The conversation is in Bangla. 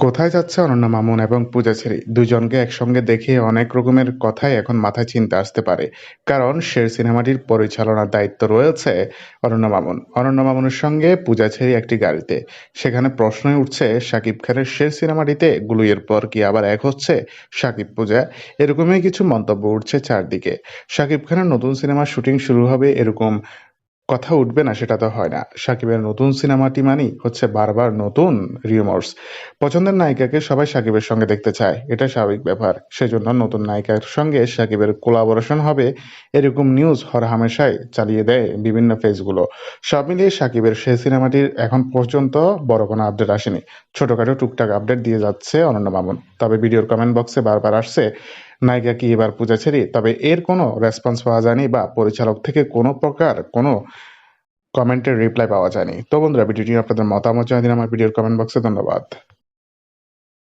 কোথায় যাচ্ছে অনন্যা মামুন এবং পূজা ছেড়ি দুজনকে একসঙ্গে দেখে অনেক রকমের কথাই এখন মাথায় চিন্তা আসতে পারে। কারণ শের সিনেমাটির পরিচালনার দায়িত্ব রয়েছে অনন্যা মামুন। অনন্যা মামুনের সঙ্গে পূজা ছেড়ি একটি গাড়িতে। সেখানে প্রশ্নই উঠছে শাকিব খানের শের সিনেমাটিতে গুলুইয়ের পর কি আবার এক হচ্ছে শাকিব পূজা? এরকমই কিছু মন্তব্য উঠছে চারদিকে। শাকিব খানের নতুন সিনেমার শুটিং শুরু হবে এরকম কথা উঠবে না, সেটা তো হয় না। সাকিবের নতুন সিনেমাটি মানেই হচ্ছে বারবার নতুন রিউমার্স। পছন্দের নায়িকাকে সবাই সাকিবের সঙ্গে দেখতে চায়, এটা স্বাভাবিক ব্যাপার। সেজন্য নতুন নায়িকার সঙ্গে সাকিবের কোলাবোরেশন হবে, এরকম নিউজ হরহামেশাই চালিয়ে দেয় বিভিন্ন পেজগুলো সব মিলিয়ে সাকিবের সেই সিনেমাটির এখন পর্যন্ত বড় কোনো আপডেট আসেনি। ছোটখাটো টুকটাক আপডেট দিয়ে যাচ্ছে অনন্য মামুন। তবে ভিডিওর কমেন্ট বক্সে বারবার আসছে, নায়িকা কি এবার পূজা ছেড়ে? তবে এর কোনো রেসপন্স পাওয়া যায়নি বা পরিচালক থেকে কোনো প্রকার কোনো কমেন্টের রিপ্লাই পাওয়া যায়নি। তো বন্ধুরা, ভিডিওটি আপনাদের মতামত জানিয়ে দিন, আমার ভিডিওর কমেন্ট বক্সে ধন্যবাদ।